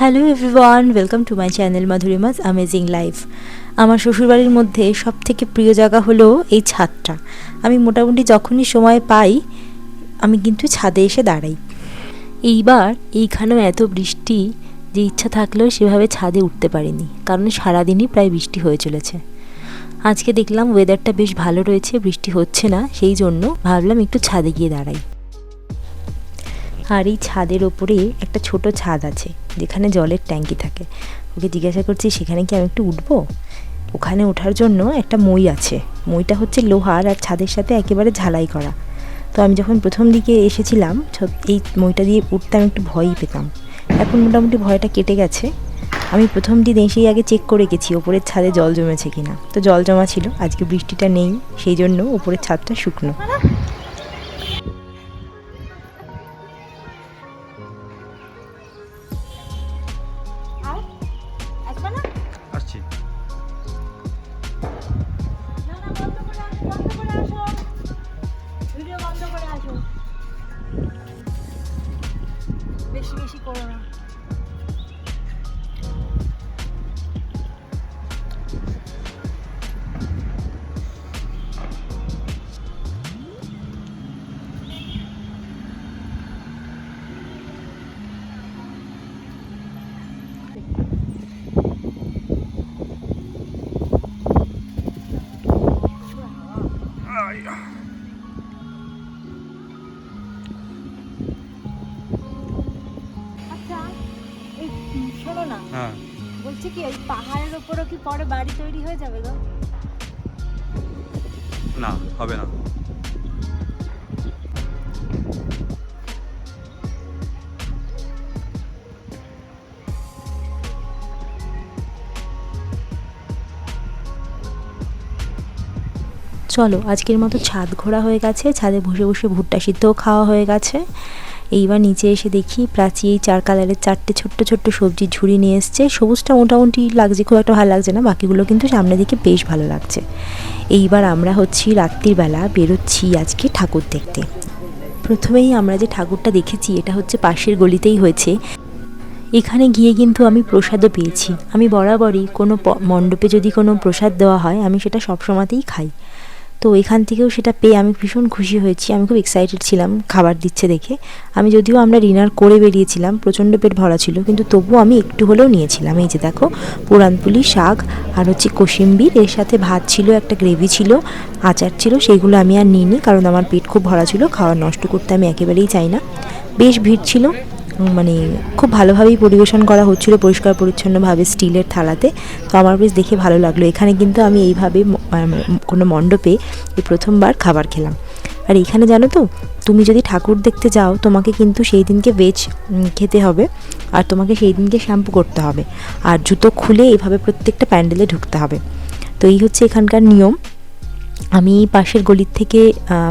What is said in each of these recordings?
Hello everyone welcome to my channel Madhurima's amazing life আমার শ্বশুরবাড়ির মধ্যে সব থেকে প্রিয় জায়গা হলো এই ছাদটা। আমি মোটামুটি যখনই সময় পাই, আমি কিন্তু ছাদে এসে দাঁড়াই। এইবার এইখানেও এত বৃষ্টি যে ইচ্ছা থাকলেও সেভাবে ছাদে উঠতে পারিনি, কারণ সারাদিনই প্রায় বৃষ্টি হয়ে চলেছে। আজকে দেখলাম ওয়েদারটা বেশ ভালো রয়েছে, বৃষ্টি হচ্ছে না, সেই জন্য ভাবলাম একটু ছাদে গিয়ে দাঁড়াই। আর এই ছাদের ওপরে একটা ছোট ছাদ আছে, যেখানে জলের ট্যাঙ্কি থাকে। ওকে জিজ্ঞাসা করছি, সেখানে কি আমি একটু উঠবো? ওখানে ওঠার জন্য একটা মই আছে। মইটা হচ্ছে লোহার আর ছাদের সাথে একেবারে ঝালাই করা। তো আমি যখন প্রথম দিকে এসেছিলাম এই মইটা দিয়ে উঠতে আমি একটু ভয়ই পেতাম। এখন মোটামুটি ভয়টা কেটে গেছে। আমি প্রথম দিন এসেই আগে চেক করে গেছি, ওপরের ছাদে জল জমেছে কিনা। তো জল জমা ছিল, আজকে বৃষ্টিটা নেই, সেই জন্য ওপরের ছাদটা শুকনো। বেশি বেশি শোনো না। হ্যাঁ। বলছি কি ওই পাহাড়ের ওপরও কি পরে বাড়ি তৈরি হয়ে যাবে গো? না হবে না। চলো আজকের মতো ছাদ ঘোরা হয়ে গেছে। ছাদে বসে বসে ভুট্টা সিদ্ধও খাওয়া হয়ে গেছে। এইবার নিচে এসে দেখি প্রাচী এই চার কালারের চারটে ছোট্ট ছোট্ট সবজির ঝুড়ি নিয়ে এসছে। সবুজটা মোটামুটি লাগছে, খুব একটা ভালো লাগছে না, বাকিগুলো কিন্তু সামনে দিকে বেশ ভালো লাগছে। এইবার আমরা হচ্ছি রাত্রির বেলা, বেরোচ্ছি আজকে ঠাকুর দেখতে। প্রথমেই আমরা যে ঠাকুরটা দেখেছি, এটা হচ্ছে পাশের গলিতেই হয়েছে। এখানে গিয়ে কিন্তু আমি প্রসাদও পেয়েছি। আমি বরাবরই কোনো মণ্ডপে যদি কোনো প্রসাদ দেওয়া হয়, আমি সেটা সবসময়তেই খাই। তো এখান থেকেও সেটা পেয়ে আমি ভীষণ খুশি হয়েছি। আমি খুব এক্সাইটেড ছিলাম খাবার দিচ্ছে দেখে। আমি যদিও আমরা ডিনার করে বেরিয়েছিলাম, প্রচণ্ড পেট ভরা ছিল, কিন্তু তবুও আমি একটু হলেও নিয়েছিলাম। এই যে দেখো পুরানপুলি শাক আর হচ্ছে কসিম্বির, এর সাথে ভাত ছিল, একটা গ্রেভি ছিল, আচার ছিল সেইগুলো আমি আর নিইনি, কারণ আমার পেট খুব ভরা ছিল, খাওয়া নষ্ট করতে আমি একেবারেই চাই না। বেশ ভিড় ছিল মানে খুব ভালোভাবেই পরিবেশন করা হচ্ছিল পরিষ্কার পরিচ্ছন্নভাবে স্টিলের থালাতে। তো আমার বেশ দেখে ভালো লাগল। এখানে কিন্তু আমি এইভাবে কোনো মণ্ডপে এই প্রথমবার খাবার খেলাম। আর এখানে জানো তো, তুমি যদি ঠাকুর দেখতে যাও, তোমাকে কিন্তু সেই দিনকে ভেজ খেতে হবে। আর তোমাকে সেই দিনকে শ্যাম্পু করতে হবে। আর জুতো খুলে এইভাবে প্রত্যেকটা প্যান্ডেলে ঢুকতে হবে। তো এই হচ্ছে এখানকার নিয়ম। আমি পাশের গলির থেকে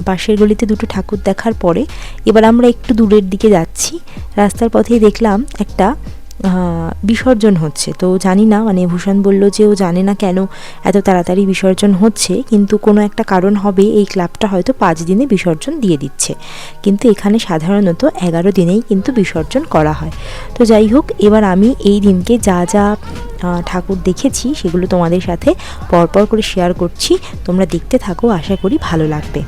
পাশের গলিতে দুটো ঠাকুর দেখার পরে এবার আমরা একটু দূরের দিকে যাচ্ছি। রাস্তার পথেই দেখলাম একটা বিসর্জন হচ্ছে। তো জানি না মানে ভূষণ বলল যে ও জানে না কেন এত তাড়াতাড়ি বিসর্জন হচ্ছে, কিন্তু কোনো একটা কারণ হবে, এই ক্লাবটা হয়তো পাঁচ দিনে বিসর্জন দিয়ে দিচ্ছে। কিন্তু এখানে সাধারণত এগারো দিনেই কিন্তু বিসর্জন করা হয়। তো যাই হোক, এবার আমি এই দিনকে যা যা ঠাকুর দেখেছি, সেগুলো তোমাদের সাথে পরপর করে শেয়ার করছি। তোমরা দেখতে থাকো, আশা করি ভালো লাগবে।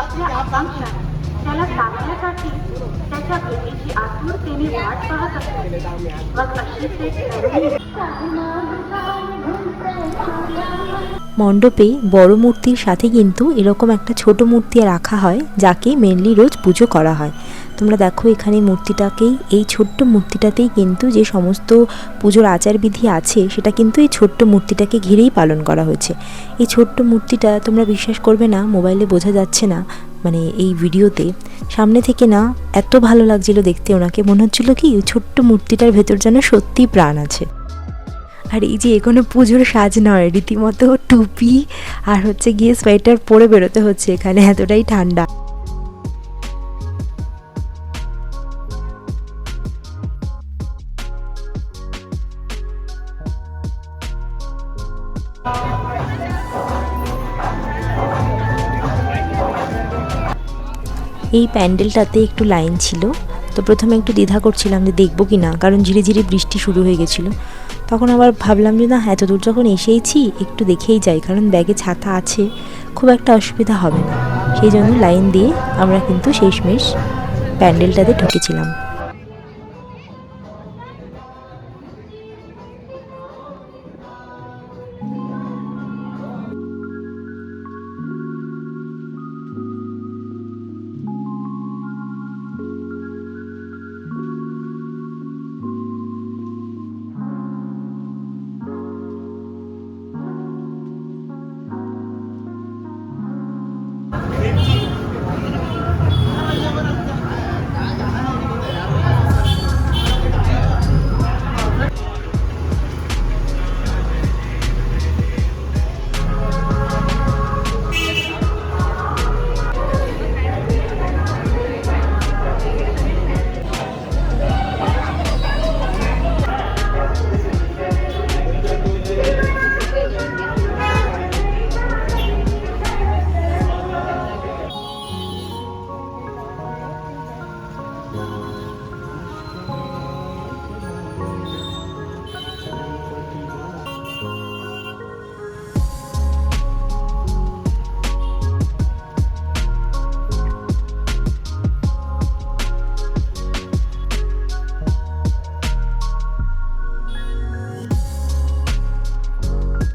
আচ্ছা, আচ্ছা, আচ্ছা। त्याला साधण्यासाठी त्याच्या भेटीची आतुरतेने वाट पाहत असते मग अशीच एक तरुणी মণ্ডপে বড় মূর্তির সাথে কিন্তু এরকম একটা ছোট মূর্তি রাখা হয় যাকে মেনলি রোজ পুজো করা হয় তোমরা দেখো এখানে মূর্তিটাকেই এই ছোট্ট মূর্তিটাতেই কিন্তু যে সমস্ত পুজোর আচারবিধি আছে সেটা কিন্তু এই ছোট্ট মূর্তিটাকে ঘিরেই পালন করা হয়েছে এই ছোট্ট মূর্তিটা তোমরা বিশ্বাস করবে না মোবাইলে বোঝা যাচ্ছে না মানে এই ভিডিওতে সামনে থেকে না এত ভালো লাগছিল দেখতে ওনাকে। মনে হচ্ছিল কি ছোট্ট মূর্তিটার ভেতর যেন সত্যি প্রাণ আছে। আর এই যে এখনও পুজোর সাজ নয়, রীতিমতো টুপি আর হচ্ছে গিয়ে সোয়েটার পরে বেরোতে হচ্ছে এখানে, এতটাই ঠান্ডা। এই প্যান্ডেলটাতে একটু লাইন ছিল। তো প্রথমে একটু দ্বিধা করছিলাম যে দেখব কি না, কারণ ধীরে বৃষ্টি শুরু হয়ে গেছিল। তখন আবার ভাবলাম যে না, এত দূর যখন এসেইছি একটু দেখেই যাই, কারণ ব্যাগে ছাতা আছে, খুব একটা অসুবিধা হবে না। সেই জন্য লাইন দিয়ে আমরা কিন্তু শেষমেশ প্যান্ডেলটাতে ঢুকেছিলাম।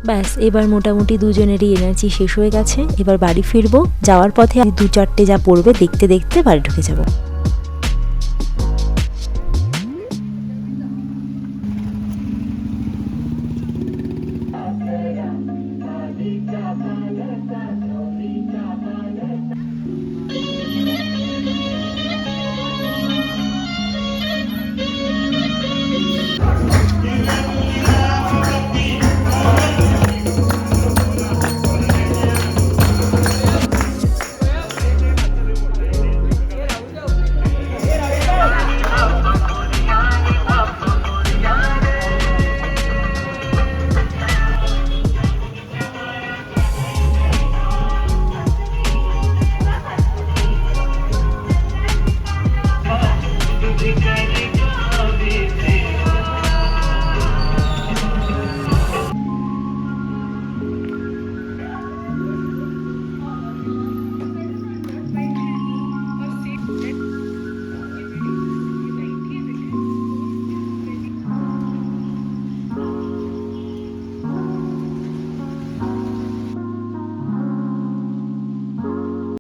ব্যাস, এবার মোটামুটি দুজনেরই এনার্জি শেষ হয়ে গেছে। এবার বাড়ি ফিরবো, যাওয়ার পথে দু চারটে যা পড়বে দেখতে দেখতে বাড়ি ঢুকে যাব।